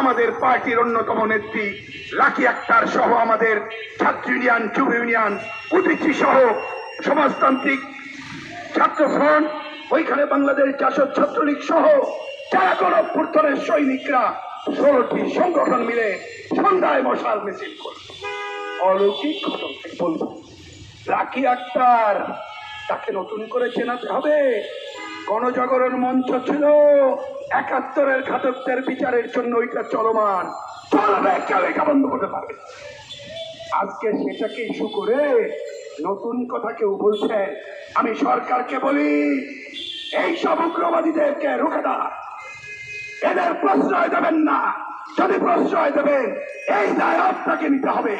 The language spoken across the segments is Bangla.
আমাদের পার্টির অন্যতম নেত্রী, লাকি আক্তার সহ আমাদের ছাত্র ইউনিয়ন, যুব ইউনিয়ন, উদিচি সহ সমাজতান্ত্রিক ছাত্র ফ্রন্ট, ওইখানে বাংলাদেশ জাসদ ছাত্রলীগ সহ যারা গণপুর্তনের সৈনিকরা ষোলোটি সংগঠন মিলে সন্ধ্যায় মশাল মিছিল করছে অলৌকিক ঘটনা বলব রাখি আক্তার, তাকে নতুন করে চেনাতে হবে। গণজাগরণ মঞ্চ ছিল। একাত্তরের ঘাতকদের বিচারের জন্য ওইটা চলমান। চলবে, কেউ এটা বন্ধ করতে পারবে আজকে সেটাকে ইস্যু করে নতুন কথা কেউ বলছে, আমি সরকারকে বলি, এই সব উগ্রবাদীদেরকে রুখে দাঁড়া এদের প্রশ্রয় দেবেন না। যদি প্রশ্রয় দেবেন, এই দায় আপনাকে নিতে হবে।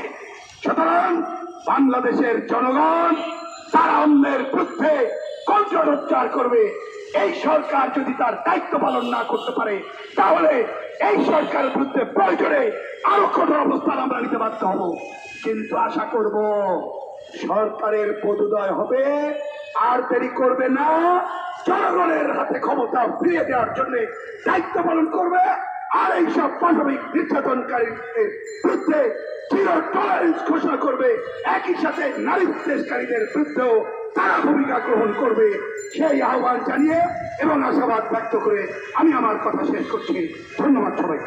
সুতরাং বাংলাদেশের জনগণ, তারা অন্যের বিরুদ্ধে কণ্ঠোচ্চার করবে। এই সরকার যদি তার দায়িত্ব পালন না করতে পারে, তাহলে এই সরকারের বিরুদ্ধে প্রয়োজনে আরও কঠোর অবস্থান আমরা নিতে বাধ্য হব। কিন্তু আশা করব, সরকারের পদোদয় হবে, আর দেরি করবে না। জনগণের হাতে ক্ষমতা ফিরিয়ে দেওয়ার জন্য দায়িত্ব পালন করবে, আর এই সব মানবিক নির্যাতনকারীর বিরুদ্ধে জিরো টলারেন্স ঘোষণা করবে। একই সাথে নারী উদ্দেশকারীদের বিরুদ্ধেও তারা ভূমিকা গ্রহণ করবে সেই আহ্বান জানিয়ে এবং আশাবাদ ব্যক্ত করে আমি আমার কথা শেষ করছি। ধন্যবাদ সবাই